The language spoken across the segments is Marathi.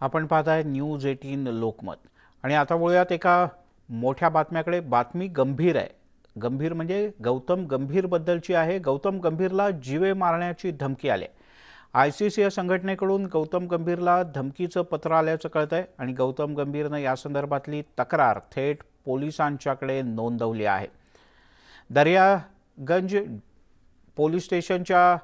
आपण पाहत आहे न्यूज एटीन लोकमत. आणि आता वळूयात एका मोठ्या बातम्याकडे. बातमी गंभीर आहे. गंभीर म्हणजे गौतम गंभीरबद्दलची आहे. गौतम गंभीरला जीवे मारण्याची धमकी आली आय सी सी या संघटनेकडून गौतम गंभीरला धमकीचं पत्र आल्याचं कळतंय आणि गौतम गंभीरनं या संदर्भातली तक्रार थेट पोलिसांच्याकडे नोंदवली आहे. दर्यागंज पोलीस स्टेशनच्या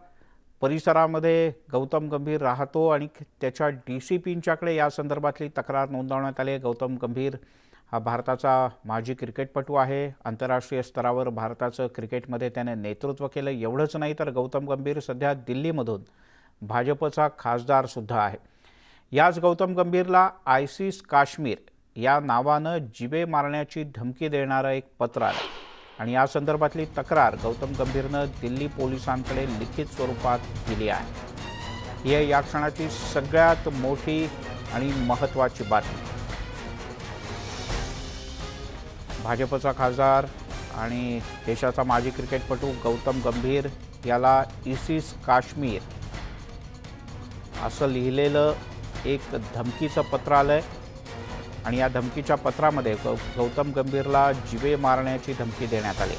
परिसरामध्ये गौतम गंभीर राहतो आणि त्याच्या डी सी पींच्याकडे या संदर्भातली तक्रार नोंदवण्यात आली आहे. गौतम गंभीर हा भारताचा माजी क्रिकेटपटू आहे. आंतरराष्ट्रीय स्तरावर भारताचं क्रिकेटमध्ये त्याने नेतृत्व केलं. एवढंच नाही तर गौतम गंभीर सध्या दिल्लीमधून भाजपचा खासदारसुद्धा आहे. याच गौतम गंभीरला आयसिस काश्मीर या नावानं जिवे मारण्याची धमकी देणारं एक पत्र आलं. आणि या संदर्भातली तक्रार गौतम गंभीरनं दिल्ली पोलिसांकडे लिखित स्वरूपात दिली आहे. ही आहे या क्षणाची सगळ्यात मोठी आणि महत्त्वाची बातमी. भाजपचा खासदार आणि देशाचा माजी क्रिकेटपटू गौतम गंभीर याला इसिस काश्मीर असं लिहिलेलं एक धमकीचं पत्र आलं आहे आणि या धमकीच्या पत्रामध्ये गौ गौतम गंभीरला जिवे मारण्याची धमकी देण्यात आली.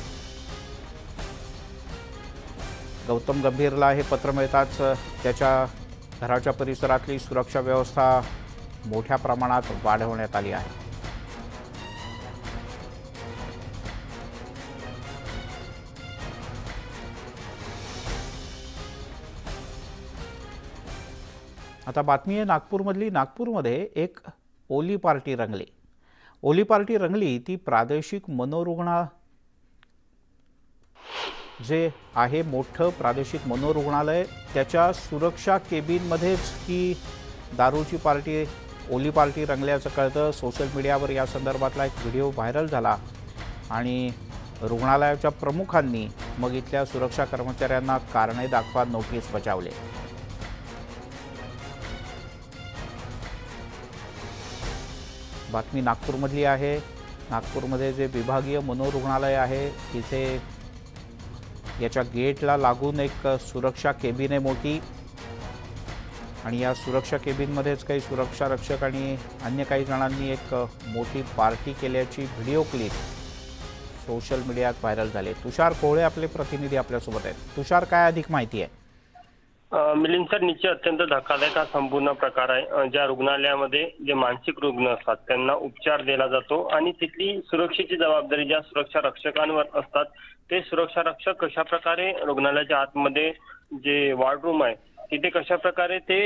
गौतम गंभीरला हे पत्र मिळताच त्याच्या घराच्या परिसरातली सुरक्षा व्यवस्था मोठ्या प्रमाणात वाढवण्यात आली आहे. आता बातमी आहे नागपूरमधली. नागपूरमध्ये एक ओली पार्टी रंगली. ओली पार्टी रंगली ती प्रादेशिक मनोरुग्णा जे आहे मोठं प्रादेशिक मनोरुग्णालय. त्याच्या सुरक्षा केबिनमध्येच ही दारूची पार्टी ओली पार्टी रंगल्याचं कळतं. सोशल मीडियावर या संदर्भातला एक व्हिडिओ व्हायरल झाला आणि रुग्णालयाच्या प्रमुखांनी मग इथल्या सुरक्षा कर्मचाऱ्यांना कारणे दाखवा नोटीस बजावले. बातमी नागपूरमधली आहे. नागपूरमध्ये जे विभागीय मनोरुग्णालय आहे तिथे याच्या गेटला लागून एक सुरक्षा केबिन आहे मोठी. आणि या सुरक्षा केबिनमध्येच काही सुरक्षा रक्षक आणि अन्य काही जणांनी एक मोठी पार्टी केल्याची व्हिडिओ क्लिप सोशल मीडियात व्हायरल झाले. तुषार कोहळे आपले प्रतिनिधी आपल्यासोबत आहेत. तुषार काय अधिक माहिती आहे? मिलिंद सर निश्चित अत्यंत धक्कादायक हा संपूर्ण प्रकार आहे. ज्या रुग्णालयामध्ये जे मानसिक रुग्ण असतात त्यांना उपचार दिला जातो आणि तिथली सुरक्षेची जबाबदारी ज्या सुरक्षा रक्षकांवर असतात ते सुरक्षा रक्षक कशा प्रकारे रुग्णालयाच्या आतमध्ये जे वॉर्डरूम आहे तिथे कशा प्रकारे ते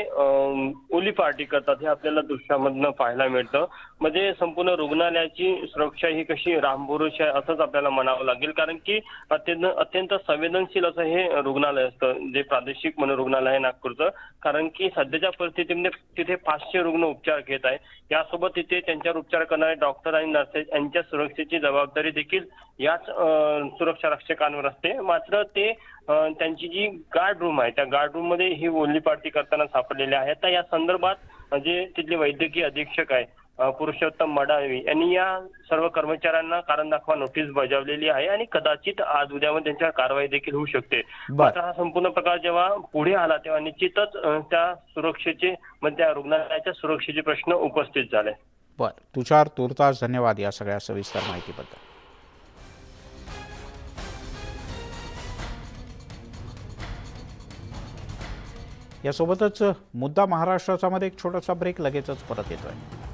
ओली पार्टी करतात हे आपल्याला दृश्यामधनं पाहायला मिळतं. म्हणजे संपूर्ण रुग्णालयाची सुरक्षा ही कशी रामपुरुष आहे असंच आपल्याला म्हणावं लागेल. कारण की अत्यंत अत्यंत संवेदनशील असं हे रुग्णालय असतं जे प्रादेशिक मनोरुग्णालय आहे नागपूरचं. कारण की सध्याच्या परिस्थितीमध्ये म्हणजे तिथे पाचशे रुग्ण उपचार घेत आहे. यासोबत तिथे त्यांच्यावर उपचार करणारे डॉक्टर आणि नर्सेस यांच्या सुरक्षेची जबाबदारी देखील याच सुरक्षा रक्षकांवर असते. मात्र ते त्यांची जी गार्ड रूम आहे त्या गार्ड रूममध्ये ही ओली पार्टी करताना सापडलेले आहे तर या संदर्भात जे तिथले वैद्यकीय अधीक्षक आहे पुरुषोत्तम मडावी यांनी या सर्व कर्मचाऱ्यांना कारण दाखवा नोटीस बजावलेली आहे आणि कदाचित आज उद्यामध्ये त्यांच्यावर कारवाई देखील होऊ शकते. मात्र हा संपूर्ण प्रकार जेव्हा पुढे आला तेव्हा निश्चितच त्या सुरक्षेचे म्हणजे त्या रुग्णालयाच्या सुरक्षेचे प्रश्न उपस्थित झाले. बर. तुषार तुर्तास धन्यवाद या सगळ्या सविस्तर माहितीबद्दल. यासोबतच मुद्दा महाराष्ट्राचा मध्ये एक छोटासा ब्रेक लगेचच परत येतोय.